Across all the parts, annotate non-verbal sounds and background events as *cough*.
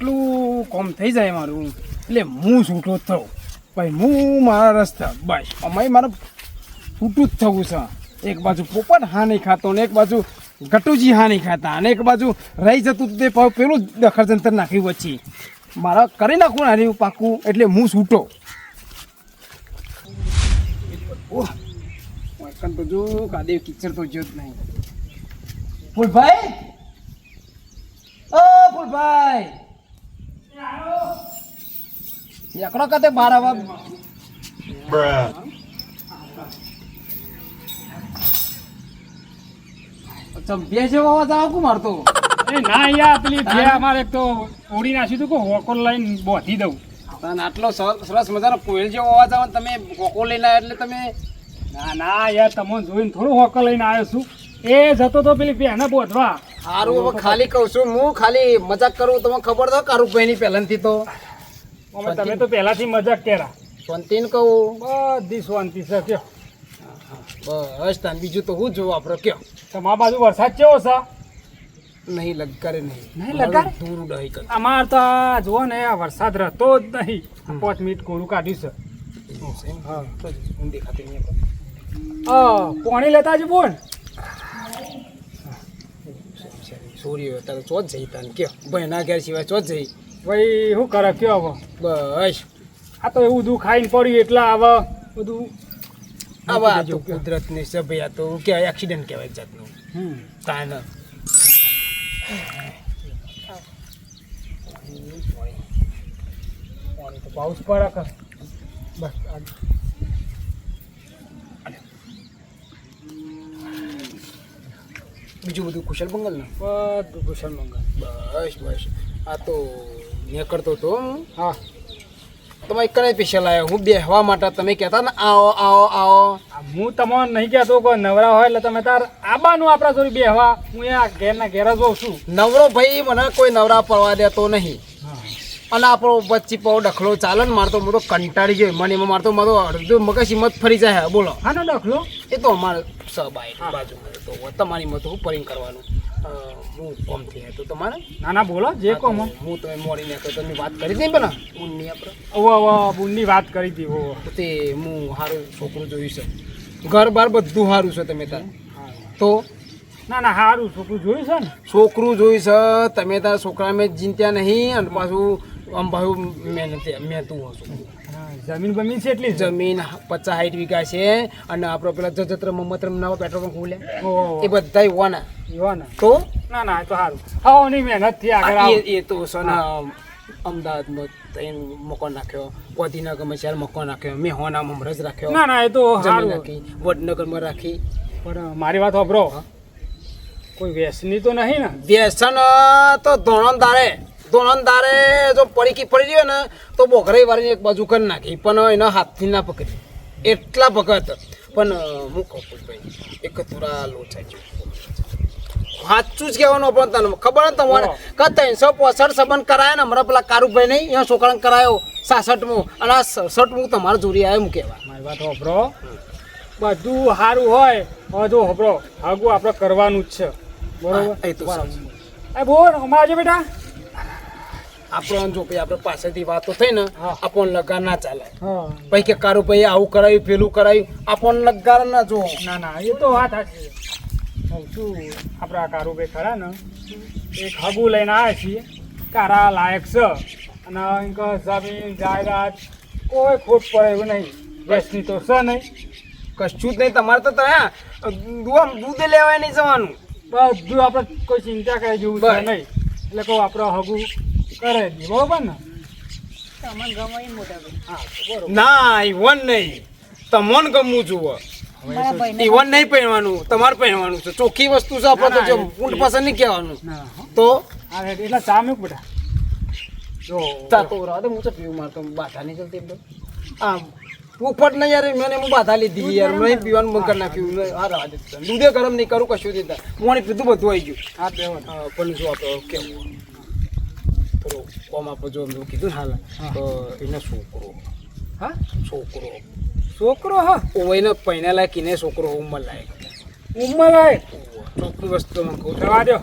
આટલું કોમ થઈ જાય મારું. એટલે હું છૂટો જ થઉં. ભાઈ, હું મારા રસ્તા બસ અમારે મારે છૂટું જ થવું છે. એક બાજુ પોપટ હા નહીં ખાતો ને એક બાજુ ગટુજી હા નહીં ખાતા અને એક બાજુ રહી જતું તો પાછું પેલું દખરજંતર નાખ્યું વચ્ચે. મારા કરી નાખું ને હાર્યું પાકું એટલે હું છૂટો. ઓહ તો જો કાદેવ કિચર તો જો જ નહીં. ફૂલભાઈ? ઓ, ફૂલભાઈ! એકડો કતે બાર આવા? બે જેવો અવાજ આવે કુ મારતો? એ ના યાર પેલી બે અમારે એક તો ઓડી નાખ્યું હતું કે હોકો લઈને બોધી દઉં. તને આટલો સર- સરસ મજાનો કોયલ જેવો અવાજ આવે તમે હોકો લઈને આવ્યા એટલે તમે ના ના યાર તમને જોઈને થોડું હોકો લઈને આવ્યો છું. એ જતો તો પેલી બેને બોધવા. સારું હવે ખાલી કહું છું હું ખાલી મજાક કરું તમને ખબર તો કારુભાઈ ની પહેલાથી તો. તમે તો પહેલાથી મજાક કર્યા. શાંતિને કહું. બધી શાંતિ છે કયો. બસ તાન બીજું તો હું જોવા આપણે કયો. તમારા બાજુ વરસાદ કેવો છે? નહીં લગારે નહીં. નહીં લગારે? દૂર ડહી કર અમાર તો જુઓ ને આ વરસાદ રહેતો જ નહીં. પાંચ મિનિટ કોરું કાઢ્યું છે. હા ઊંધી ખાતી નહીં. પાણી લેતા જ બોલ સોરી અત્યારે ચોથ જઈ તને કયો? ભાઈ ના ઘેર સિવાય ચોથ જઈ. ભાઈ શું કરે? કયો હવે? બસ. આ તો એવું દુઃખ ખાઈને પડ્યું એટલે આવે બધું. આવા તો કુદરતની છે ભાઈ આ તો કહેવાય? એક્સિડન્ટ કહેવાય જાતનું. હમ. તાન. પાઉસ પડે કર બસ બીજું બધું કુશલ મંગલ ને? બધું કુશળ મંગલ. બસ બસ. આ તો નીકળતો તો હું. હા. તમે એક કઈ સ્પેશિયલ આવ્યો હું બેહવા માટે તમે કહેતા ને આવો આવો આવો. હું તમને નહીં કહેતો કે નવરા હોય એટલે તમે તાર આબાનું આપણા જોડી બેહવા. હું એ આ ઘેરના ઘેર જ છું. નવરો ભાઈ મને કોઈ નવરા પડવા દેતો નહીં. અને આપણો વચ્ચે પાવ ડખલો ચાલે ને મારતો હું તો કંટાળી ગયો. મને એમાં મારતો મારો અડધું મગજ હિંમત ફરી જાય બોલો. હા ને ડખલો? એ તો અમારે સબાઈ બાજુ તો તમારી મત હું પરિંગ કરવાનું. હું કોમ થઈ તો તમારે? ના ના બોલો. જે કહો હું તમે મોડી નાખો તમે વાત કરી હતી ને ઊનની આપણે. ઓવો ઓવો બુનની વાત કરી હતી ઓવો તે હું સારું છોકરું જોયું છે. ઘર બાર બધું સારું છે તમે તાર. તો? ના ના સારું છોકરું જોયું છે ને? છોકરું જોયું છે. તમે તાર છોકરા મેં જીંત્યા નહીં અને પાછું આમ મહેનત મેં તું હશું જમીન બમીન છે એટલી જમીન પચાસ સાઠ વીઘા છે અને આપણો પેલા જજત્ર મમત્ર નવા પેટ્રોલ પંપ ખોલ્યા એ બધા યુવાના યુવાના તો? ના ના તો સારું હા ની મહેનતથી આગળ એ તો છે ને અમદાવાદમાં ત્રણ મકાન નાખ્યો. ગાંધીનગરમાં ચાર મકાન નાખ્યો. મેં હોના મમરજ રાખ્યો. ના ના એ તો સારું રાખી વડનગરમાં રાખી. પણ મારી વાત સાંભળો. કોઈ વ્યસની તો નહીં ને? વ્યસન તો ધોળણદારે ધોળણદારે જો પડીકી પડી રહ્યો ને તો બોઘરાઈ વાળીને એક બાજુ કરી નાખી. પણ એના હાથથી ના પકડી. એટલા ભગત. પણ હું કહું ભાઈ એક થોડા લોચાઈ ગયો સાચું જ કહેવાનું પણ તને. ખબર ને તમારે. કે ત્રણસો પોસઠ સંબંધ કરાયો ને હમણાં પેલા કારુભાઈ નહીં અહીંયા છોકરાને કરાયો સાસઠમું. અને આ સડસઠમું તમારે જોડી આવ્યો એમ કહેવાય. મારી વાત હોભરો બધું સારું હોય જો સાંભળો આગું આપણે કરવાનું જ છે. બરોબર? એ તો બોલ અમારે બેટા. આપણો જો ભાઈ આપણે પાસેથી વાતો થઈ ને હા. આપણને લગા ના ચાલે હા. ભાઈ કે કારુભાઈ આવું કરાયું પેલું કરાયું આપણને લગાર ના જો. ના ના એ તો વાત સાચી છું. આપણા કારુભાઈ ખરા ને એક હગું લઈને આવ્યા છીએ. કારા લાયક છે. અને એમ કે જમીન જાહેરાત કોઈ ખોટ પડે એવું નહીં. વ્યસ્તની તો છે નહીં. કશું જ નહીં તમારે તો ત્યાં દૂધ લેવાય નહીં જવાનું. બધું આપણે કોઈ ચિંતા કરે જેવું નહીં. એટલે કહું આપણે હગું કરે દઈએ બરોબર ને? ઈવન નહીં. તમોન ગમવું જુઓ ઈવન નહીં પહેરવાનું તમારે પહેરવાનું છે. ચોખ્ખી વસ્તુ છે આપણે તો જો ઊંટ પસંદ નહીં કહેવાનું. તો. એટલે ચા મૂક જો તા રાતે હું તો પીવું મારતો બાધા નહીં ચલતી એકદમ આ પોપટ ને યાર મેં હું બાધા લીધી યાર મેં પીવાનું બંધ કરી નાખ્યું. હા. રાહ દૂધે ગરમ નહીં કરું કશું દીધા મોણી પીધું બધું આવી ગયું. હા, પણ જો આપણે કેવું કોમ આપો જો એમ કીધું હાલ તો એને છોકરો. હા? છોકરો. છોકરો હા? ઓવઈને કીને છોકરો ઉંમર લાયક. ઉંમર હોય ચોખ્ખી વસ્તુ કહું જવા દો.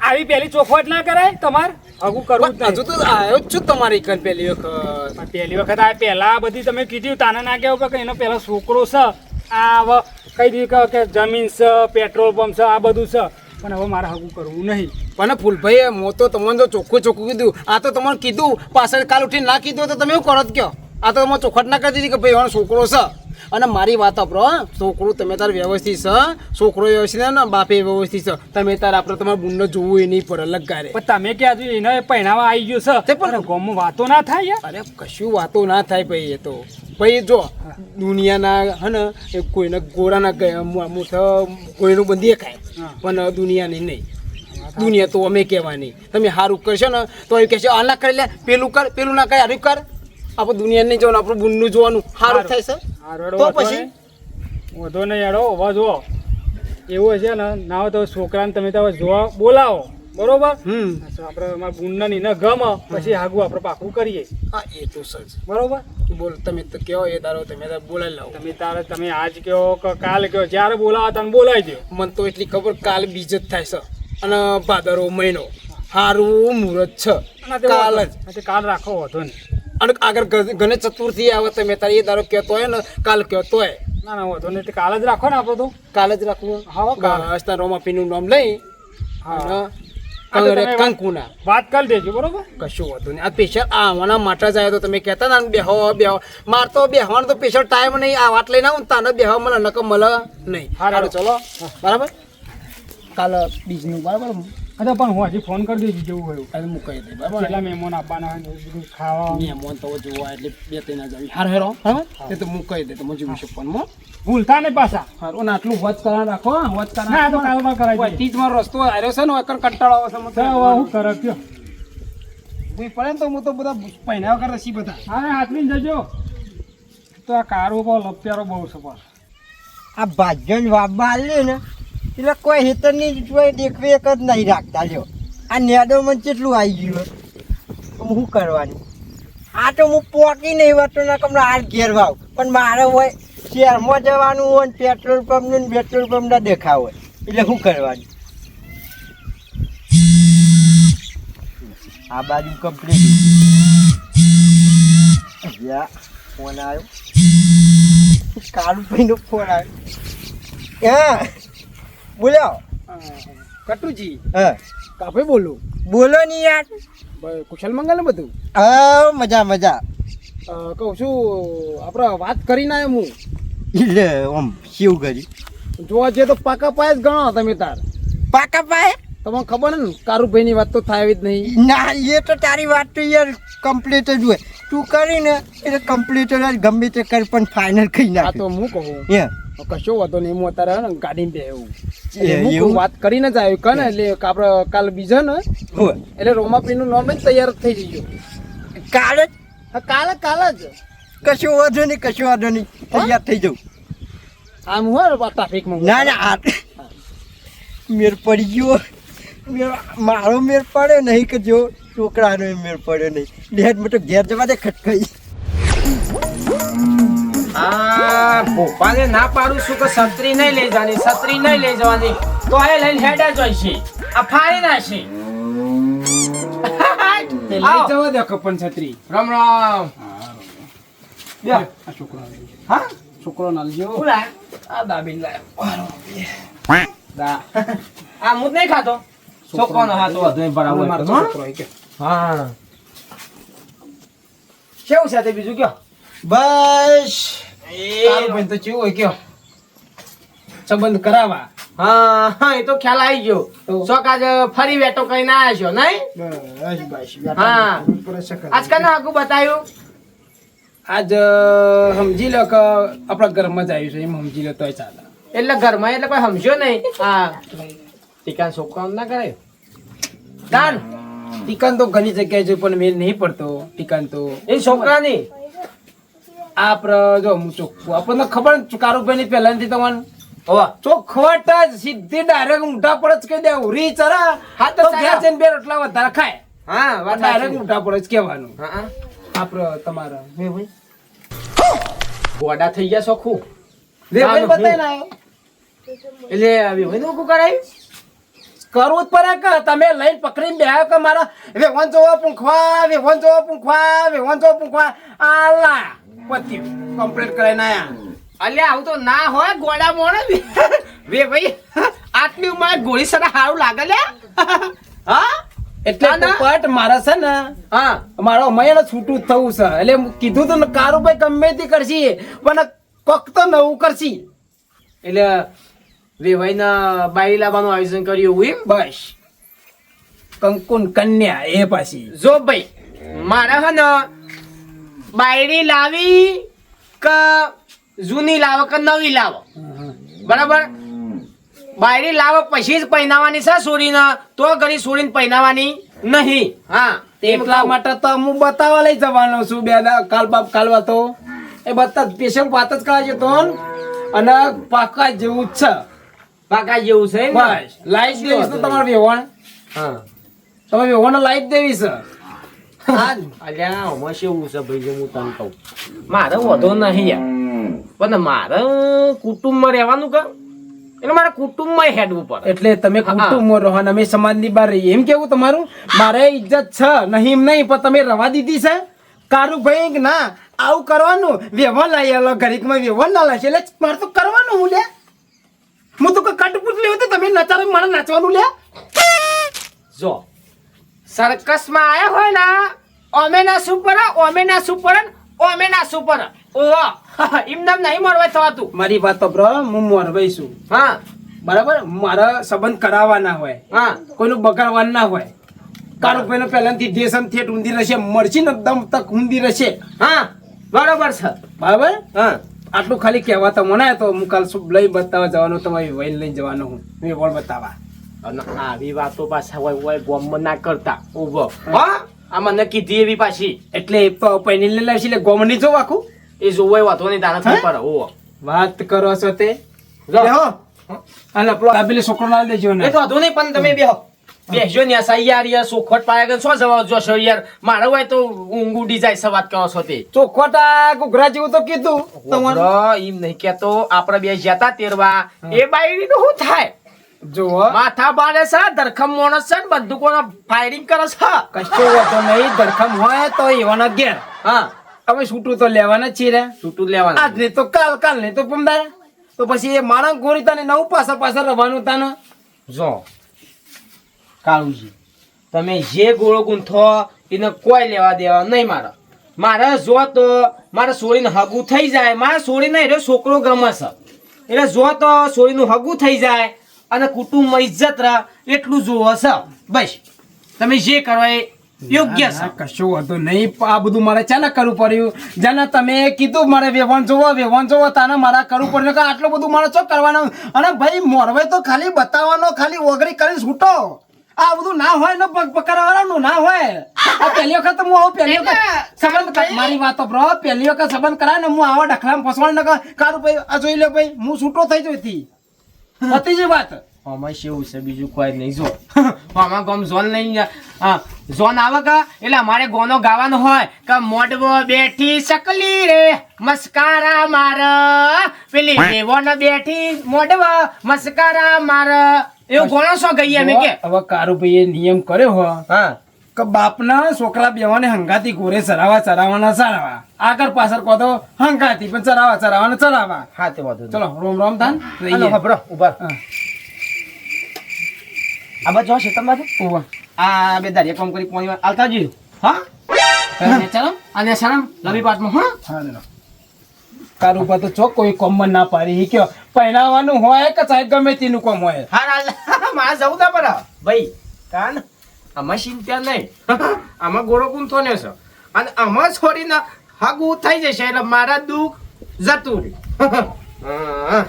આવી પેલી ચોખવટ ના કરાય તમારે? હગું કરવું જ હજુ તો આવ્યો જ છું તમારી કન પહેલી વખત. પણ પહેલી વખત આ પહેલા બધી તમે કીધું તાને ના કહેવું કે એનો પહેલો છોકરો છે. આ હવે કઈ દીધું કે- કે જમીન છે પેટ્રોલ પંપ છે આ બધું છે. પણ હવે મારે હગું કરવું નહીં. પણ ફૂલભાઈ મો તો તમને તો ચોખ્ખું ચોખ્ખું કીધું, આ તો તમને કીધું, પાછળ કાલ ઉઠીને ના કીધું તો તમે એવું કરો જ કયો. આ તો તમે ચોખટ ના કરી દીધી કે ભાઈ, એનો છોકરો છે. અને મારી વાત આપરો છોકરો તમે તાર વ્યવસ્થિત છે છોકરો વ્યવસ્થિત ને બાપે વ્યવસ્થિત છે. તમે તાર આપણે તમારે બુનને જોવું એ નહીં પડે અલગ ગારે પણ તમે ક્યાં હજુ એને પહેણાવા આવી ગયો છે? તે પણ- અરે વાતો ના થાય અરે કશું વાતો ના થાય ભાઈ એ તો. ભાઈ જો દુનિયાના હે ને એ કોઈને ગોળાના કોઈનું બંધી ખાય. પણ દુનિયાની નહીં. દુનિયા તો અમે કહેવાની. તમે સારું કરશો ને તો એ કહેશો આ ના કરી લે પેલું કર પેલું ના કરે હારું કર. આપણે દુનિયા નહીં જોવાનું આપણું બુનનું જોવાનું. સારું થાય છે તો પછી? વાંધો નહીં હેડો હવે જુઓ એવું છે ને ના હોય તો છોકરાને તમે તો હવે જોવા બોલાવો. બરોબર? હમ. આપણે અમારા બુનને ને એને ગમે પછી આગું આપણે પાકું કરીએ. હા એ તો સર. બરોબર? બોલ તમે તો કહો એ દારો તમે તારે બોલાવી લાવો. તમે તારે તમે આજ કહો કે કાલ કહો જ્યારે બોલાવો તમે બોલાવી દો મને તો એટલી ખબર કાલ બીજ જ થાય છે અને ભાદરો મહિનો. સારું મુહૂર્ત છે. કાલ જ. કાલ રાખો વધો નહીં. અને આગળ ગણેશ ચતુર્થી આવે તમે તારે એ દારો કહેતો હોય ને કાલ કહેતો હોય. ના ના વાંધો નહીં. તે કાલ જ રાખો ને આપણે તો કાલ જ રાખવું હા, હસ્તા રોમાપીનું નામ લઈ હા. આ તો કંકુના. વાત કરી દેજો બરોબર? કશું વાંધો નહીં. આ પેશર આવવાના માટે જ આવ્યો તો તમે કહેતા ના બેહો બેહો. માર તો બેહવાનો તો પેશર ટાઈમ નહીં. આ વાત લઈને આવું તાને બેહો મને નક મળે નહીં. સારું ચાલો. ચલો બરાબર? કાલ બીજનું બરાબર? અચ્છા પણ હું હજી ફોન કરી દેજો જેવું હોય આજે મુકાઈ દે બરાબર? એટલે મહેમાન આપવાના હોય ને બધું ખાવા? મહેમાન તો જોવા એટલે બે ત્રણ હજાર. હાર હેરો. બરાબર એ તો મુકાઈ દે તો મજી વિશે પણ માં ભૂલતા નહીં પાછા. હારું ને આટલું વચ કરા રાખો વચ કરા ના આ તો કાલમાં કરાય. વચથી મારો રસ્તો આવ્યો છે ને એકર કંટાળો આવે છે મને. હું કરે કયો. ભૂઈ પડે ને તો હું તો બધા પહેર્યા વગર રસી બધા. હા હાથવીને જજો. તો આ કારો બહુ લપિયારો બહુ છે પણ. આ ભાજન વાબા લે ને એટલે કોઈ હેતરની કોઈ દેખરેખ જ નહીં રાખતા લ્યો. આ નેડો મને કેટલું આવી ગયું શું કરવાનું? આ તો હું પોકી નહીં વાતો ના કમરા હાલ ઘેર વાવ. પણ મારે હોય શહેરમાં જવાનું હોય ને પેટ્રોલ પંપનું ને પેટ્રોલ પંપના દેખાવ હોય. એટલે શું કરવાનું? આ બાજુ કમ્પ્લીટ ફોન આવ્યો. કાળું ભાઈનો ફોન આવ્યો. હા. બોલ્યો? કટુજી. હા. કાપે બોલું. બોલો ની યાર. કુશલ મંગલ ને બધું? હા મજા મજા. કહું છું આપણે વાત કરીને આવ્યો હું. એટલે આમ શિવ કરી જોવા જઈએ તો પાકા પાય જ ગણો તમે તાર. પાકા પાય? તમને ખબર ને કારુભાઈ ની વાત તો થાય જ નહીં. ના એ તો તારી વાત તો યાર કમ્પ્લીટ જ હોય. તું કરીને એટલે કમ્પ્લીટ જ ગમે તે કરી પણ ફાઇનલ કહી ના તો હું કહું. કશો વાતો નહીં. હું અત્યારે હે ને ગાડીમાં બેહું એવું. એવું? વાત કરીને જ આવ્યું કને એટલે આપણે કાલ બીજા ને એટલે રોમાપીનું નામ જ તૈયાર થઈ જજો કાલે જ? કાલે કાલે જ. કશું વાંધો નહીં કશું વાંધો નહીં. તૈયાર થઈ જવું આમ હોય ટ્રાફિકમાં ના ના આ મેર પડી ગયો. મારો મેર પડ્યો નહીં કે જો છોકરાનો મેર પડ્યો નહીં. ડેડ મોટો ઘેર જવા દે ખટકાઈ આ ભોપાને ના પાડું છું કે છત્રી નહીં લઈ જવાની છત્રી નહીં લઈ જવાની. તો એ લઈને હેડા જોઈશે આ ફાડી નાખશે. લઈ. જવા દે કપન છત્રી. રામ રામ. બે આ છોકરો હા? છોકરો નાલજો બોલા આ દાબી લાય. દા. આ નહીં ખાતો? છોકરાનો હાથ વધુ બરાબર હા. કેવું છે તે બીજું? કયો. બસ. કારુભાઈ તો ચેવું હોય કયો? સંબંધ કરાવવા. હા હા એ તો ખ્યાલ આવી ગયો. શોખ આજે ફરી વેટો કઈ ના આવ્યો નહીં? હા. આજકાલ ના આગું બતાવ્યું આજ સમજી લો કે આપણા ઘરમાં જ આવ્યું છે એમ સમજી લો તોય ચાલે. એટલે ઘરમાં એટલે કોઈ સમજ્યો નહીં? હા. ટીકા છોકરાઓ ના કરે દાન. ટીકાન તો ઘણી જગ્યાએ છે પણ મેલ નહીં પડતો ટીકાન તો. એ છોકરાની? આપણે જો હું ચોખ્ખું આપણને ખબર ને કારુભાઈ ની પહેલાથી તમને? ચોખવટ જ સીધી ડાયરેક્ટ મોઢા પર જ કહી દેવું રી ચરા. હા તો તો ઘેર જઈને બે રોટલા વધારે ખાય. હા ડાયરેક્ટ સાચી. પર જ કહેવાનું. હા. આપણે તમારા. ગોડા થઈ ગયા સોખું. ના, આવ્યો એટલે આવી હોય કરાયું કરવું જ પડે કે તમે લઈને પકડીને બેહ્યા કે મારા વેવન જોવા પૂંખવા વેવન જોવા પૂંખવા વેવન જોવા પૂંખવા. આલા. પત્યું કમ્પ્લીટ કરાઈને ના અલ્યા આવું તો ના હોય ગોડા મોણે વે ભાઈ આટલી ઉંમરે ગોળી સરા સારું લાગે લે. હા? એટલે ના, ના. પોપટ મારા છે ને હા. મારો મયણ છૂટું થવું છે. એટલે કીધું તો કારુભાઈ ગમે તે કરશી પણ કોક તો નવું કરશી. એટલે વેવાઈના બાઈ લાવવાનું આયોજન કર્યું એમ? બસ. કંકુન કન્યા એ પાછી. જો ભાઈ મારે હે ને બાયડી લાવી કે જૂની લાવો કે નવી લાવો? બરાબર? બાયડી લાવો પછી જ પહેનાવાની છે છોડીને તો ઘડી છોડીને પહેનાવાની નહીં. હા એટલા માટે તો હું બતાવવા લઈ જવાનો છું બે દા- કાલ બાપ કાલવા તો એ બધા સ્પેશિયલ વાત જ કરાવજો તો અને પાકા જેવું જ છે. પાકા જેવું છે બસ. લાઈફ દેવી છે? તમારે વેવણ હા. તમે વેવણ લાઈફ દેવી છે અલ્યા આમાં કેવું છે ભાઈ હું તને કહું મારે વધો નહીં યાર. પણ મારે કુટુંબમાં રહેવાનું કે? એટલે મારે કુટુંબમાં હેડવું પડે. એટલે તમે. કુટુંબમાં રહો અને અમે સમાજની બહાર રહીએ. એમ કેવું તમારું? મારે ઇજ્જત છે નહીં એમ નહીં પણ તમે રવા દીધી છે? કારું ભાઈ ના આવું કરવાનું. વ્યવહાર લાવી આલો ઘરેકમાં વ્યવહાર ના લાવશે એટલે મારે તો કરવાનું હું લે. હું તો કટપુટ લેવું તો તમે નચારો મારે નાચવાનું લે. જો સર્કસમાં આયા હોય ને ઓમે ના સુપર ઓમે ના સુપર ઓમેના સુપર. ઓહો *laughs* એમ નામ નહીં મળવા થવાતું. મારી વાત તો બ્રો હું મોરભાઈ છું. હા. બરાબર? મારા સંબંધ કરાવવાના હોય. હા. કોઈનું બગાડવાનું ના હોય. કારું ભાઈ પહેલાથી ઢેસમ થેટ ઊંધી રહેશે મરચી ને દમ તક ઊંધી રહેશે. હા બરાબર છે. બરાબર? હા. આટલું ખાલી કહેવા તો મને તો હું કાલ શું લઈ બતાવવા જવાનો તમારી વહીને લઈને જવાનો હું. મેં વળ બતાવવા. અને આવી વાતો પાછા હોય હોય ગોમમાં ના કરતા. ઊભો. હા? આ મને કીધી એવી પાછી. એટલે પૈની લઈ લાવશે એટલે ગોમ નહીં જો આખું? એ જોવાય વાતો નહીં તારા હે? પર ઓહો વાત કરો છો તે? જો. બેહો. અને પેલો દાબેલી છોકરો ના દેજો એ તો વાંધો નહીં પણ તમે બેહો. બેસજો ને આ યાર યાર સોખવટ પાયા કે શું જવા જોશો યાર? મારે હોય તો ઊંઘ ઉડી જાય છે વાત કરો છો તે. ચોખોટા ઘૂઘરા જેવું તો કીધું. તમારો. એમ નહીં કેતો આપણે બે જતા તેરવા. એ બાયડી નું શું થાય? જુઓ. માથા બાળે છે ધરખમ માણસ છે ને બંદૂકોનો ફાયરિંગ કરે છે. કશો નહીં ધરખમ હોય તો એવાના ઘેર. હા. હવે છૂટું તો લેવાના જ છીએ રે. છૂટું લેવાના આજ નહીં તો કાલ કાલ નહીં તો પમદાર તો પછી એ માણસ ગોરી તને નવું પાછા પાછા રવાનું તાને. જો. કાળુજી તમે જે ગોળો ગુંથો એને કોઈ લેવા દેવા નહીં મારા. મારે જો તો મારે સોળીને હગું થઈ જાય. મારે સોળીને એટલે છોકરો ગમે છે. એટલે જો તો સોળીનું હગું થઈ જાય. અને કુટુંબમાં ઇજ્જત રહે એટલું જોવો છે બસ. તમે જે કરો એ યોગ્ય છે કશું હતું નહીં. આ બધું મારે ચાલે કરવું પડ્યું? જેને તમે કીધું મારે વ્યવહાર જોવો વ્યવહાર જોવો તાને મારા કરવું પડ્યું. કે આટલું બધું મારે શું કરવાનું? અને ભાઈ મોરવે તો ખાલી બતાવવાનો ખાલી ઓગરી કરીને છૂટો. આ બધું ના હોય ને પગ પકડવાનું ના હોય. આ પહેલી વખત હું આવું પહેલી વખત સંબંધ કર- મારી વાતો બ્રો પહેલી વખત સંબંધ કરાય ને હું આવા ડખલામાં ફસવાનું ન કારું ભાઈ આ જોઈ લે ભાઈ હું છૂટો થઈ જતી હતી જ વાત. આમાં શેવું છે બીજું કોઈ નહીં. જો. *laughs* આમાં ગમ ઝોન હા ઝોન આવે કે? એટલે અમારે ગોનો ગાવાનો હોય કે મોડવો બેઠી સકલી રે મસ્કારા માર. પેલી દેવોન બેઠી મોડવો મસ્કારા માર. એવું ગોણો શું ગઈએ અમે કે? હવે કારુભાઈએ નિયમ કર્યો હો. હા. કે બાપના છોકરા બેવાને હંગાતી ઘોરે ચરાવા ચરાવાના ચરાવા. આગળ પાછળ કહો તો હંગાતી પણ ચરાવા ચરાવાના ચરાવા. હા તે વાંધો ચલો રોમ રોમ થાન હાલો, ઊભા. આ બાજુ હશે બાજુ ઊભા. આ બે દારિયા કામ કરી પોણી આવતા જી હા? ચાલો. અને શરમ લવી પાટમાં હા? હા ચલો. કારુ પર તો ચોક કોઈ કોમ ના પાડી. કયો પહેરાવાનું હોય કે સાહેબ ગમે તેનું કોમ હોય? હા *laughs* મારે જવું ના પડે ભાઈ કાન આમાં ચિંતા નહીં. *laughs* આમાં ગોળો ગુંથો ને છે. અને આમાં છોડીને હગું થઈ જશે એટલે મારા દુઃખ જતું રહ્યું *laughs* હા.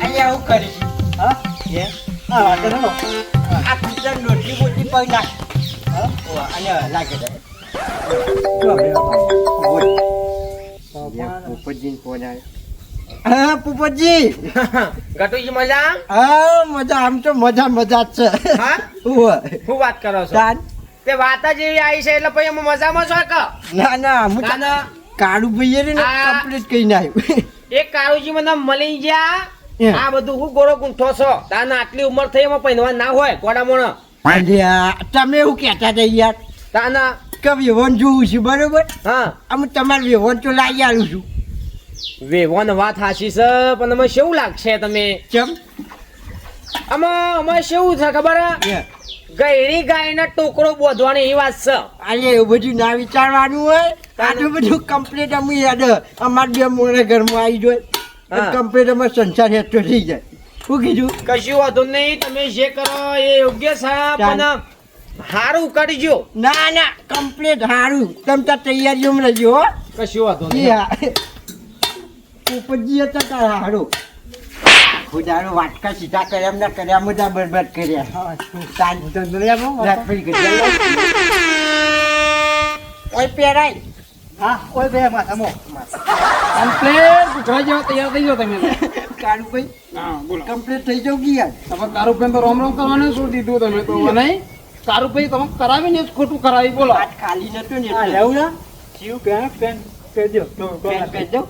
અહીંયા આવું કરીશ. હા? આ બોટલી નાખ. હા? અને લાગે પોપટજી ફોન પોપટજી ગટુજી મજા? હા મજા. આમ તો મજા મજા જ છે. હા? વાત કરો છો? તે વાત જ એવી આવી છે એટલે પછી મજામાં છો કે? ના ના હું ના, ના. ભાઈએ ને કમ્પ્લીટ કહીને આવ્યું એ કાળુજી મને મળી ગયા આ બધું હું ગોળો ગુંઠો છો? તાના આટલી ઉંમર થઈ એમાં પહેરવા ના હોય ગોડા મોણ તમે એવું કહેતા હતા યાર. તાના કે વેવન જોવું છું બરોબર? હા. અમે તમારે વેવન તો લાવી આવું છું. વેવન વાત હાશી છે પણ અમે શું લાગશે તમે? ચમ? આમાં અમારે શું છે ખબર. ગયડી ગાયના ટોકરો બોધવાની એ વાત છે. અરે એવું બધું ના વિચારવાનું હોય. આટલું બધું કમ્પ્લીટ અમે યાદ અમારા બે મોડા ઘરમાં આવી. જાય. કમ્પ્લીટ અમારો સંસાર હેઠો થઈ જાય. શું કીધું? કશું વાંધો નહીં તમે જે કરો એ યોગ્ય છે પણ હારું કરજો ના ના કમ્પ્લીટ સારું તમે તૈયારીઓ તૈયારીઓમાં રહેજો હો. કશું વાંધો જી હા. ઉપજી હતા તાર હારું. ખુદારો વાટકા સીધા કર્યા એમ ના કર્યા બધા બરબાદ કર્યા. શાંત રાખડી કરી. *laughs* ઓય પહેરાય હા ઓય બે માથામાં કમ્પ્લેટ ગુજરાત જેવા તૈયાર થઈ જાઓ તમે. કાળુભાઈ હા બોલો. કમ્પ્લીટ થઈ જાવ ગયા. તમે કારુભાઈ તો રોમ રોમ કરવાનું શું દીધું તમે તો? નહીં. કારુભાઈ તમે કરાવીને જ ખોટું કરાવી બોલો. વાત ખાલી નતું ને લેવું ના જીવ પેન પેન કહેજો પેન પહેરી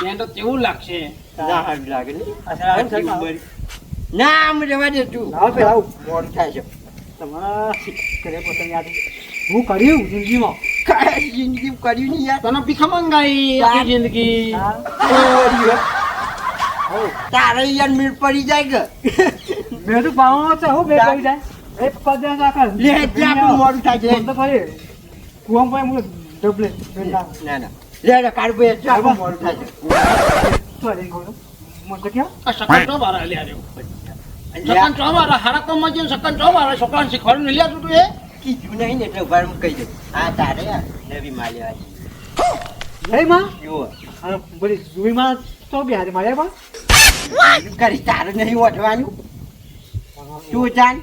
પેન તો કેવું લાગશે? ના લાગે ને. સારું ના? આમ જવા દે તું. લાવો પેલા આવું. મોડું થાય છે. તમારા કરે પોતાની યાદ. હું કર્યું જિંદગીમાં? કાંઈ જિંદગી કર્યું નહીં યાર. તને ભીખા મંગાઈ આખી જિંદગી. તારે યાર મીર પડી જાય કે? મેં તો પાવા છે હું કરી જાય. એક પદ નાખા લે ત્યાં આપણું મોડું થાય છે. તો ફરી કુવામ ભાઈ હું ડબલે ના ના. લે લે કાળુભાઈ ત્યાં આપણું મોડું થાય છે. સોરી ગોળો મને તો ક્યાં? આ સકન ચો બારા લ્યા રહ્યો સકન ચો બારા હારા કામમાં સકન ચો બારા છોકરાને શીખવાડું લ્યા તું એ. કીધું નહીં ને એટલે ઊભા રહો, હું કહી દઉં. હા તારે આ નવી માલ લેવાની જય માં? જુઓ. અને બોલી જુઈમાં તો બે હારે માર્યા પણ. કરી તારે નહીં ઓઠવાનું તું જાણ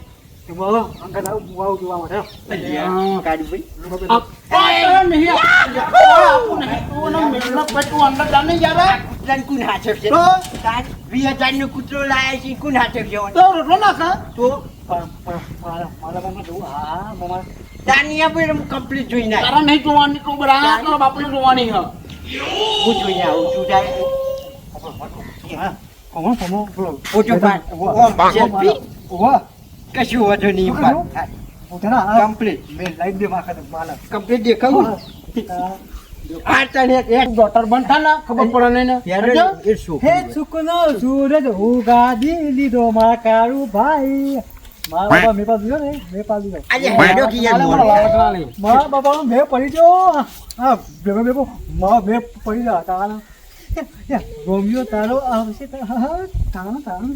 મારો અંકલ આવું હું આવું જોવા માટે કાળુભાઈ આ નહીં આપું નહીં. તું ને મેળનો પેટું અંદર જાને? તો? કૂતરો લાયા છે? તો રોટલો તો? મારા મારા મમ્મી જોવું. હા મમ્મા તારની આપણે હું complete જોઈને તારા નહીં જોવાની તું બરા તારા બાપને જોવાની હ. હું જોઈને આવું છું તારે. હા કોમો કોમો બોલો. ફોટો પાડ. ઓમ selfie. વાહ કશું વાંધો નહીં. મેં લાઈટ દે માખા તો માલા કમ્પ્લીટ દેખાવું? આ તને એક- ડોટર બનતા ને ખબર પડે ને. હે સુકનો સૂરજ ઉગાડી લીધો મારા કાળુ ભાઈ. મારા બાબા મેં પાસ ને? મેં પાસ દીધો. આજે હેડો કે યાર મારા મેં પડી ગયો. હા ભેગો ભેગો. મેં પડી ગયા. તારા. રોમિયો તારો આવશે. તારો તારો.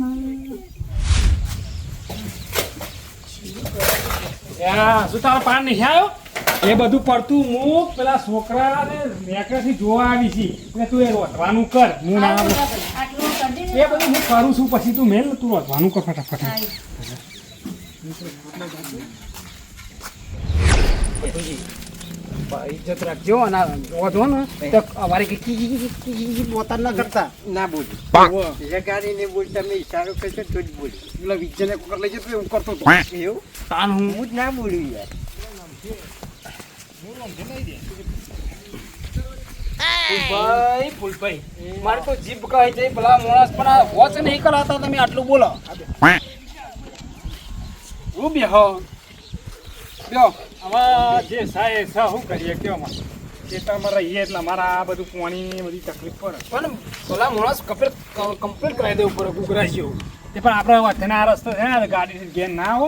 શું તારા પાન નહીં આવ્યો એ બધું પડતું હું પેલા છોકરાને નેકરેથી જોવા આવી છી. એટલે તું એ રોટવાનું કર. હું ના. એ બધું હું કરું છું પછી તું મેલ તું રોટવાનું કર ફટાફટ. ઇજ્જત રાખજો અને વધો ને. તો અમારે કે પોતા ના કરતા. ના બોલું. ઓવો. જગાડીને બોલ તમે ઈશારો કરશો તો જ બોલું. પેલા વિજ્જને લઈ જતો એવું કરતો હતો એવું? તાન હું. હું જ ના બોલ્યું યાર. ફૂલભાઈ ફૂલભાઈ મારે તો જીભ કહે છે ભલા માણસ પણ આ વોચ નહીં કરાતા તમે આટલું બોલો. હું બેહો. બ્યો આમાં જે સાહેબ સા શું કરીએ કયો માં ખેતરમાં રહીએ એટલે મારા આ બધું પાણી બધી તકલીફ પડે. પણ પેલા માણસ કમ્પ્લીટ કમ્પ્લીટ કરાવી દેવું પડે ગુગરા જેવું તે પણ આપણે વચ્ચેના આ રસ્તો છે ને ગાડી ઘેર ના હો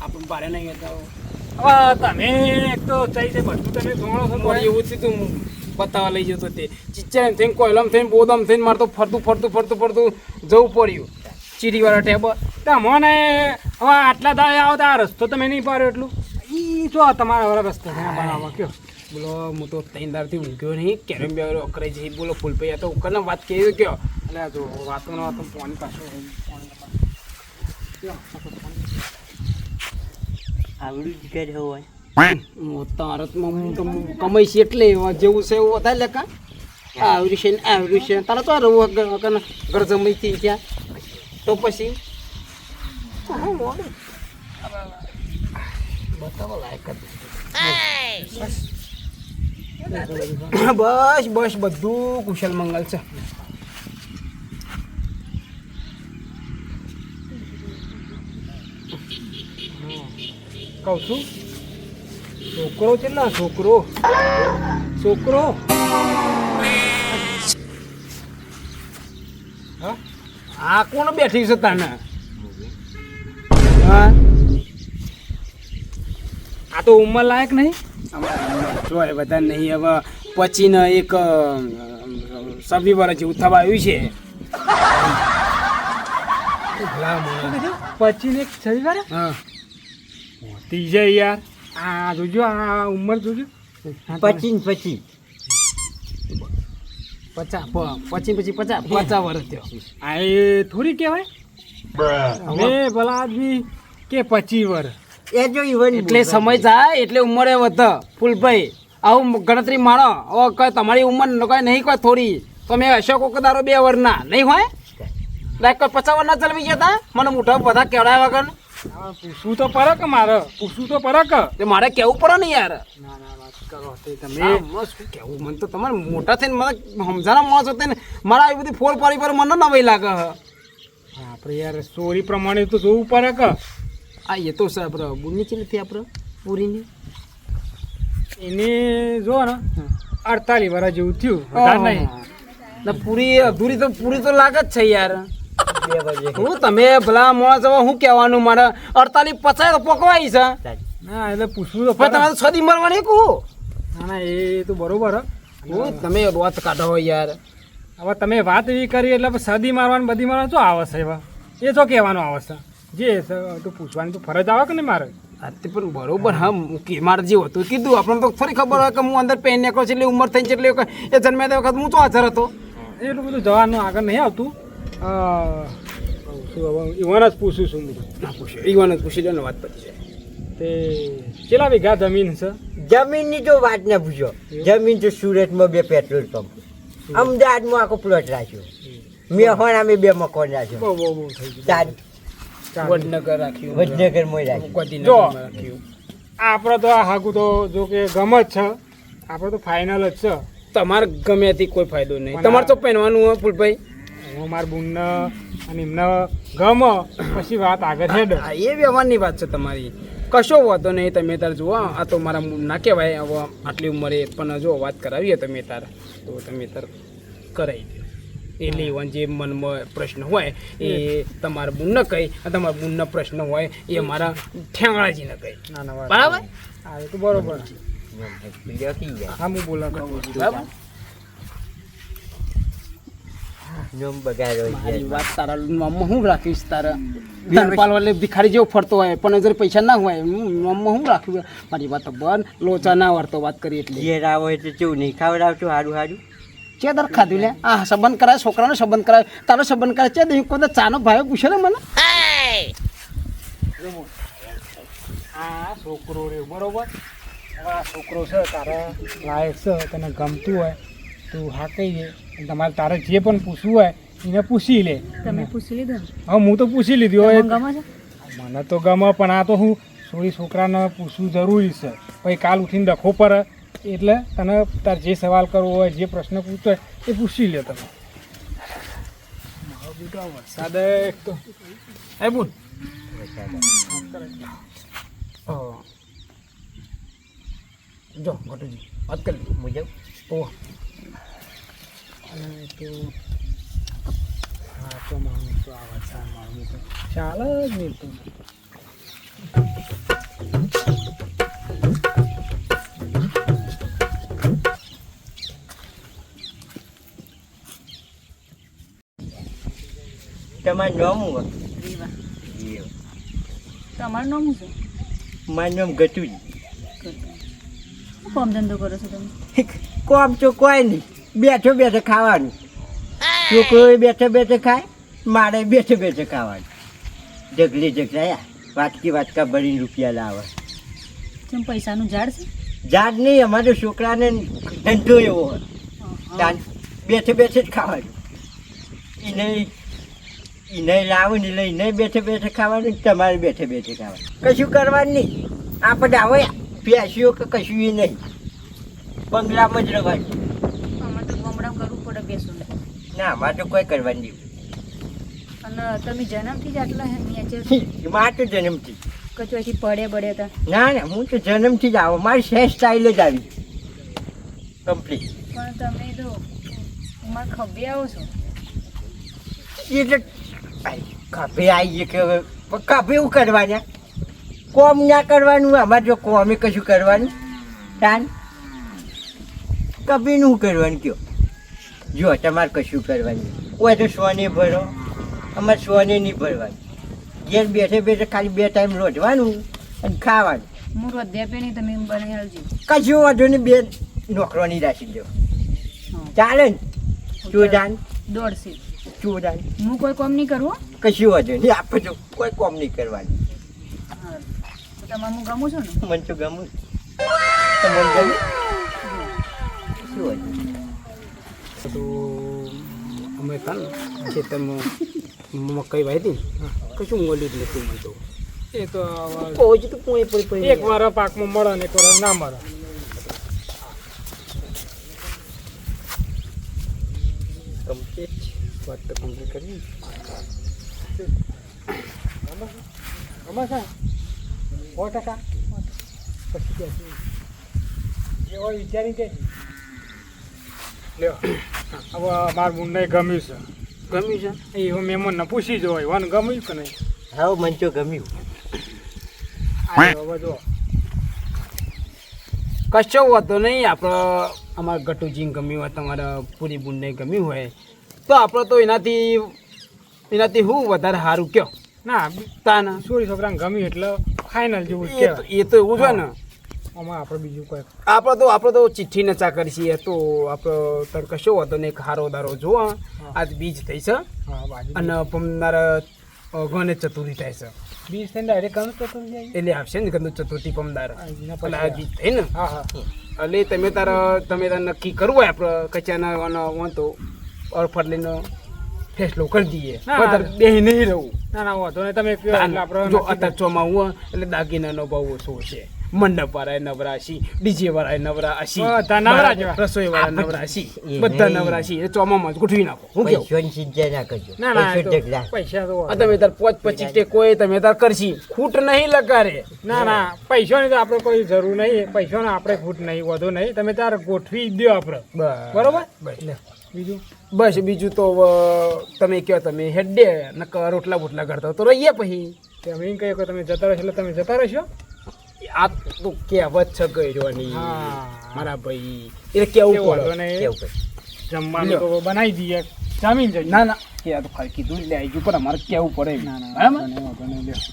આપણું ભારે નહીં હતા હવે તમે એક તો ચાઈ છે બધું તમે જોણો છો એવું જ તું બતાવવા લઈ જતો તે. ચિચ્ચા થઈને કોયલમ થઈને બોદમ થઈને મારે તો ફરતું ફરતું ફરતું ફરતું જવું પડ્યું. ચીરીવાળા ટેબ તમને હવે આટલા દાય આવો તો આ રસ્તો તમે નહીં પાડ્યો એટલું? ઈ જો તમારા વાળા રસ્તો ત્યાં બનાવવા કયો. બોલો હું તો ત્રણ દારથી ઊંઘ્યો નહીં. કેરમ બે અકરાઈ જઈ. બોલો ફૂલભાઈ આ તો ઉકરને વાત કહી કયો? એટલે આ જો વાતો ને વાતો પાણી પાછું આવડું જ ઘર હોય તારતમાં હું તો કમાઈ છે એટલે જેવું છે એવું વધારે લેખા આવ્યું છે ને આવ્યું છે તારા તો રહું ઘર ઘર જમાઈ થી ત્યાં તો પછી. બસ બસ, બધું કુશલ મંગલ છે. કહું છું, છોકરો છે ને, છોકરો. છોકરો. આ કોણ બેઠી છે તને? હા. આ તો ઉંમર લાયક નહીં? જો એ બધા નહીં હવે પછીને એક સભી વર્ષ જેવું થવા આવ્યું છે. ભલા મને. પછી ને એક શનિવારે હા. ત્રીજે યાર. આ જોજો આ ઉંમર જોજો. પછી ને પછી પચાસ પછી પછી પચાસ. પચાસ. વર્ષ થયો. આ એ થોડી કહેવાય? હવે ભલા આદમી કે પચી વર. એ જો ઈવન એટલે સમય જાય એટલે ઉંમરે વધ. ફૂલભાઈ આવું ગણતરી માણો. ઓ કઈ તમારી ઉંમર કઈ નહીં કોઈ થોડી. તમે અશોક દારો બે વરના. નહીં હોય? લાઈક કોઈ પચાસ વરના ચલવી ગયા તા? મને મોટા બધા કેવડાય વગર. પૂછવું તો પડે કે મારે? પૂછવું તો પડે કે? મારે કેવું પડે ને યાર? ના ના વાત કરો તમે. શું કેવું? મને તો તમારે મોટા થઈને મને સમજાના માણસ હતા ને મારા આવી બધી ફોર પાડી પર મને નવાઈ લાગે હે. આપણે યાર સ્ટોરી પ્રમાણે તો જોવું પડે કે. આ એ તો છે આપણે બુની ચીલી થી આપણે પૂરીની એને જો ને અડતાલીસ વર્ષ જેવું થયું. વધારે નહીં ના. પૂરી અધૂરી તો પૂરી તો લાગે જ છે યાર. હું તમે ભલા માણસ હવે શું કહેવાનું મારે અડતાલીસ પચાસ તો પોકવાઈ છે. ના એટલે પૂછવું તો તમારે છ દી મરવાની કહું? ના ના એ તો બરોબર હું. તમે રોત કાઢો યાર. હવે તમે વાત એવી કરી એટલે સદી મારવાની બધી મારવાનું શું આવે છે એવા એ તો કહેવાનું આવે છે? જે તું તો પૂછવાની તો ફરજ આવે કે નહીં મારે? તે પણ બરોબર હા કે મારે જે હતું કીધું. આપણને તો થોડી ખબર હોય કે હું અંદર પેન નીકળો છે એટલે ઉંમર થઈ છે એટલે એ જન્મ્યા તે વખત હું તો હાજર હતો. એટલું બધું જવાનું આગળ નહીં આવતું. અ, શું હવે ઈવન જ પૂછું છું હું ના પૂછ્યું ઈવાને જ પૂછી લો વાત પતી જાય તે કેટલા વીઘા જમીન છે? જમીનની તો વાત ના પૂછો. જમીન તો સુરતમાં બે પેટ્રોલ પંપ. અમદાવાદમાં આખો પ્લોટ રાખ્યો. મેહોણામાં બે મકાન રાખ્યો. વડનગર રાખ્યું. વડનગરમાં રાખ્યો. આપણે તો આ હાગું તો જો કે ગમ જ છે. આપણે તો ફાઇનલ જ છે. તમારે ગમે તે કોઈ ફાયદો નહીં. તમારે તો પહેરવાનું હોય ફૂલભાઈ. હું મારા બુનને અને એમને ગમ પછી વાત આગળ હેડ. એ વ્યવહારની વાત છે તમારી. કશો વાંધો નહીં તમે તાર જુઓ આ તો મારા ના કહેવાય હવે આટલી ઉંમરે પણ જો વાત કરાવીએ તમે તાર તો તમે તાર કરાવી દો એટલે એવા જે મનમાં પ્રશ્ન હોય એ તમારા ન કહી તમારા બુનનો પ્રશ્ન હોય એ મારા ઠેંગણાજીને કહી ના ના વાત બરાબર? હા એ તો બરોબર. જાય હા હું બોલા બરાબર? નોમ બગાડ્યો મારી છે વાત તારા મમ્મા હું રાખીશ તારા? ધનપાલ વાલે ભિખારી જેવો ફરતો હોય પણ હજાર પૈસા ના હોય મમ્મા હું રાખ્યું મારી વાત તો બંધ લોચા ના વાળતો વાત કરી એટલે. ઘેર આવો એટલે ચેવું નહીં? ખવડાવતું હારું હારું. ચે દર ખાધું લે? આ સંબંધ કરાય છોકરાનો સંબંધ કરાય તારો સંબંધ કરાય. ચે દઈ કોઈ ચાનો ભાઈ પૂછે ને મને? આ છોકરો રે બરોબર? આ છોકરો છે તારા લાયક છે તને ગમતું હોય. તું હા કહી દે. તમારે તારે જે પણ પૂછવું હોય એને પૂછી લે. તમે પૂછી લીધું? હા હું તો પૂછી લીધું હવે ગમે છે? મને તો ગમે પણ આ તો હું છોડી છોકરાને પૂછવું જરૂરી છે. પછી કાલ ઉઠીને ડખો પર એટલે તને તાર જે સવાલ કરવો હોય જે પ્રશ્ન પૂછતો હોય એ પૂછી લે તમે મારો બેટો આ વરસાદ એક તો એ બોલ. જો ઘટુજી વાત કરી. મુજબ ઓ અને તો હા તો મારું તો આ વરસાદ મારું તો ચાલે જ નહીં તો તમારું નામ શું. તમારું નામ શું મારું નામ ગટુજી કામ ધંધો કરો છો તમે? *laughs* કોમ તો કોઈ નહીં. બેઠો બેઠો ખાવાનું. છોકરો બેઠો બેઠો ખાય મારે બેઠો બેઠો ખાવાનું. ઢગલી ઢગલાયા વાટકી વાટકા ભરીને રૂપિયા લાવે. કેમ પૈસાનું ઝાડ છે? ઝાડ નહીં અમારો છોકરાને ધંધો એવો હોય. બેઠે બેઠે જ ખાવાનું. એને એને લાવું ને લઈને બેઠે બેઠે ખાવાનું તમારે બેઠે બેઠે ખાવાનું. કશું કરવાનું નહીં. આપણે આવે પેશીઓ કે કશું એ નહીં. બંગલામાં જ રહેવાનું અમારે તો ગામડામાં કરવું પડે બેસું ના અમારે તો કોઈ કરવાની અને તમે જન્મથી જ આટલા નીચે મારે તો જન્મથી. કચોથી પડે પડે હતા. ના ના હું તો જન્મથી જ આવું. મારી શેર સ્ટાઇલ જ આવી. કમ્પ્લીટ પણ તમે તો મારે ખભે આવો છો. એટલે ખભે આવીએ કે કાપે એવું કરવાના? કોમ ના કરવાનું? આમાં જો કોમે કશું કરવાનું? તાન? કભી નું કરવાનું કયો? જો તમારે કશું કરવાનું કોઈ તો સોને ભરો. અમારે સોને નહીં ભરવાનું. ઘેર બેઠે બેઠે ખાલી બે ટાઈમ રોટવાનું અને ખાવાનું. હું રોધ્યા પે નહીં તમે બને હાલજી. કશું વાંધો નહીં બે નોકરોની રાખી દો ચાલે ને? ચોદાન દોડશે. ચોદાન હું કોઈ કોમ નહીં કરવું કશું વાંધો નહીં આપણે તો કોઈ કોમ નહીં કરવાનું. તમારે હું ગમું છું ને? મને તો ગમું તમને ગમું શું વાંધો? તો અમે કાન તમે મકાઈ વાવી હતી કશું મોલી જ નથી મળતું. એ તો કોઈ જ તો કોઈ પડી પડી એક વાર પાકમાં મળે ને એક વાર ના મળે. કમ્પ્લીટ વાત તો કમ્પ્લીટ કરી. આમાં છે? સો ટકા? પછી કે જે હોય વિચારી કે લ્યો. હવે મારું મુંડે ગમ્યું છે. ગમ્યું છે? એ હું મહેમાનને પૂછી જો હોય વન ગમ્યું કે નહીં? હા મંચો ગમ્યું. હવે જો. કશો વાંધો નહીં આપણે અમારા ગટુજીને ગમ્યું હોય તમારા પૂરી બુનને ગમ્યું હોય તો આપણે તો એનાથી એનાથી હું વધારે સારું કયો? ના તાના. છોરી છોકરાને ગમ્યું એટલે ફાઇનલ જેવું એ તો એવું છે ને. આમાં આપણે બીજું કંઈ? આપણે તો આપણે તો ચિઠ્ઠી નચા કરી છીએ તો આપણે તને કશો વાંધો નહીં હારો દારો જો આજ બીજ થઈ છે. અને પમનાર ગણેશ ચતુર્થી થાય છે. બીજ થઈને ડાયરેક્ટ ગણેશ ચતુર્થી એટલે આવશે ને ગણેશ ચતુર્થી પમદાર. એટલે આ બીજ થઈ ને? હા હા. એટલે તમે તારા તમે તાર નક્કી કરવું હોય આપણે કચાના વાંધો અરફર લઈને ફેસલો કરી દઈએ. વધારે નહીં રહું. ના ના વાંધો નહીં તમે આપણે જો અત્યારે ચોમાં હું એટલે દાગીનાનો બહુ ઓછો છે. મંડપ વાળા નવરા છી ડીજે વાળા નવરા હશી બધા નવરા રસોઈ વાળા નવરા એ બધા નવરા છી ચોમામાં જ ગોઠવી નાખો. હું કેવું? પૈસોની ચિંતા ના કરજો. ના ના એ પૈસો તો તમે તાર પોચ પચીસ ટેકો તમે તાર કરશી. ખૂટ નહીં લગારે ના ના પૈસાની તો આપણે કોઈ જરૂર નહીં. પૈસાનો આપણે ખૂટ નહીં વધુ નહીં. તમે તાર ગોઠવી દો આપણે. બરોબર? બીજું? બસ બીજું તો તમે કહો તમે હેડે નકર રોટલા બોટલા કરતા તો રહીએ પછી. તમે એમ કહીએ કે તમે જતા રહેશો એટલે તમે જતા રહેશો? આ તો કહેવત છે હા. મારા ભાઈ. એટલે કેવું પડે કેવું પડે જમવાનું તો બનાવી દઈએ. જમીન જઈ. ના ના. કે આ તો ખાલી કીધું લે આવી પણ અમારે કેવું પડે ના ના બરાબર.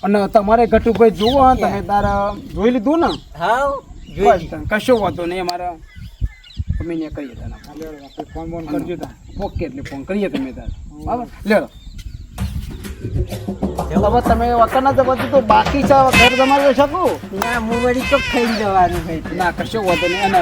અને તમારે ગટુભાઈ જુઓ તમે તારા જોઈ લીધું ને? હા જોઈ કશો વાંધો નહીં અમારે અમે ને કરીએ તને ફોન ફોન કરજો તા ઓકે એટલે ફોન કરીએ તમે તાર. બરાબર? લ્યો. હવે તમે વખત ના જવા તો બાકી છે ઘર જમાવી શકું? ના હું વળી તો ખાઈ જવાનું ભાઈ. ના કશો વધુ નહીં